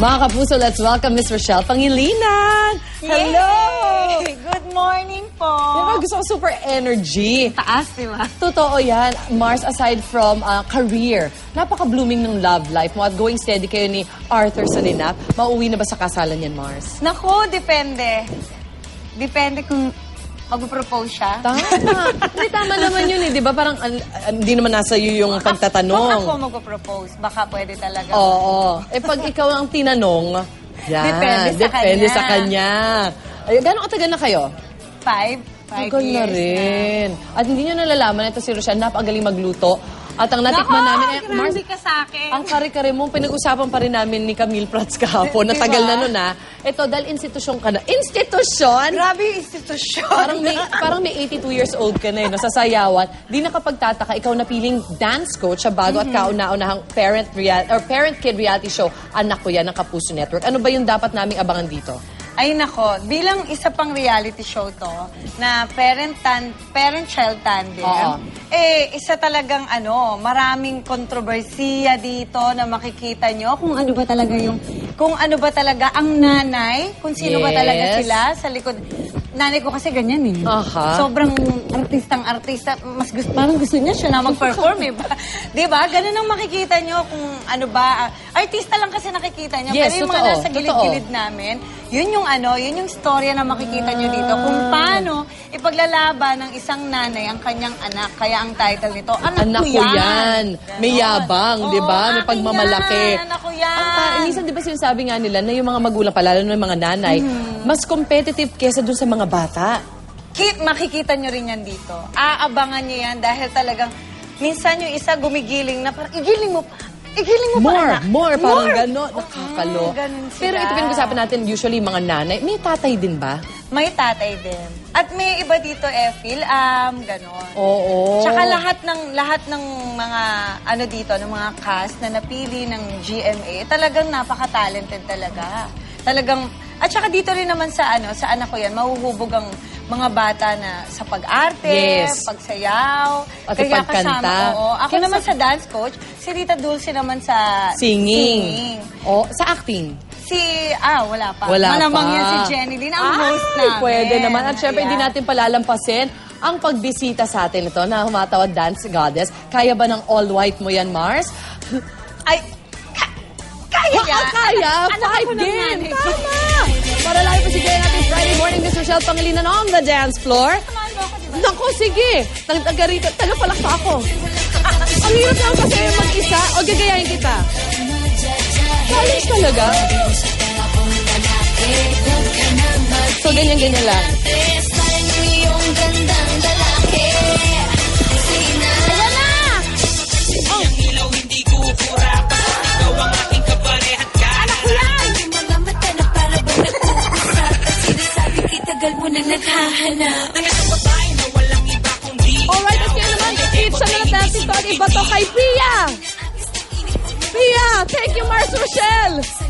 Mga kapuso, let's welcome Miss Rochelle Pangilinan! Hello! Yay! Good morning po. Diba, gusto ko super energy. Taas, di ba? Totoo yan. Mars, aside from uh, career, napaka-blooming ng love life mo at going steady kayo ni Arthur Salinap. Mauwi na ba sa kasalan yan, Mars? Naku, depende. Depende kung mag-propose siya. Tama. Hindi, tama naman yun eh. Di ba parang an- an- hindi naman nasa iyo yung Kung ako pagtatanong. mag-propose, baka pwede talaga. Oo. Eh pag ikaw ang tinanong, yan. Depende sa Depende kanya. sa kanya. Ay, gano'ng katagal na kayo? Five? Five Tagal na years rin. At hindi nyo nalalaman, ito si Rochelle, napagaling magluto. At ang natikman Nako, namin, eh, grabe Mars, ka sa akin. ang kare-kare mo, pinag-usapan pa rin namin ni Camille Prats kahapon. Di- Natagal diba? na nun, ha? Ito, dahil institusyon ka na. Institusyon? Grabe yung institusyon. Parang may, parang may 82 years old ka na eh, no, sa sayawan. Di nakapagtataka, ikaw napiling dance coach sa bago at kauna-unahang parent real, or parent-kid reality show. Anak ko yan ng Kapuso Network. Ano ba yung dapat naming abangan dito? Ay nako, bilang isa pang reality show to na parent tan parent-child tandem, Oo. Eh isa talagang ano, maraming kontrobersiya dito na makikita nyo kung ano ba talaga yung kung ano ba talaga ang nanay, kung sino ba talaga Yes. sila sa likod. Nanay ko kasi ganyan eh. Aha. Sobrang artistang artista. Mas gusto, parang gusto niya siya na mag-perform eh. Di ba? Ganun ang makikita nyo kung ano ba. Artista lang kasi nakikita nyo. Yes, pero yung mga totoo, nasa gilid-gilid namin, yun yung ano, yun yung storya na makikita nyo dito. Kung Ah. paano ipaglalaban ng isang nanay ang kanyang anak. Kaya ang title nito, Anak, Anak ko yan. May Ganon. yabang, di ba? Oo, May akin pagmamalaki. yan, Anak ko yan. Ang ta- minsan, di ba sinasabi nga nila na yung mga magulang, palalo na yung mga nanay, Mm-hmm. mas competitive kesa dun sa mga bata. Kit, makikita nyo rin yan dito. Aabangan nyo yan dahil talagang minsan yung isa gumigiling na parang, igiling mo pa. Igiling mo pa, More, anak. more, parang More. gano'n. Nakakalo. Mm, ganun sila. Pero ito pinag-usapan natin, usually mga nanay, may tatay din ba? May tatay din. At may iba dito, Efil, um, ganon. Oo. Tsaka lahat ng lahat ng mga ano dito, ng mga cast na napili ng GMA, talagang napaka-talented talaga. Talagang at saka dito rin naman sa ano, sa anak ko 'yan, mahuhubog ang mga bata na sa pag-arte, Yes. pagsayaw, At kaya pagkanta. kasama oo. Ako Kaya naman sa- sa dance coach, si Rita Dulce naman sa Singing. singing. O, sa acting. Si, ah, wala pa. Wala Malamang pa. yan si Jenny Lynn, ang Ay, host namin. Pwede naman. At syempre, hindi Ayan. natin palalampasin ang pagbisita sa atin ito na humatawad dance goddess. Kaya ba ng all white mo yan, Mars? Ay, ka- kaya Baka yan. kaya, Anak- anak five ako ng din. nanay ko. Tama! Rochelle Pangilinan on the dance floor. Samahan mo ako, di ba? Naku, sige. Tag taga rito, taga palakpa ako. Ang hirap lang kasi mag-isa. O, gagayahin kita. Challenge talaga. So, ganyan-ganyan lang. Mo na naghahanap Alright, at yan naman, it's another dancing study, iba to kay Pia. Pia, thank you, Mars Rochelle.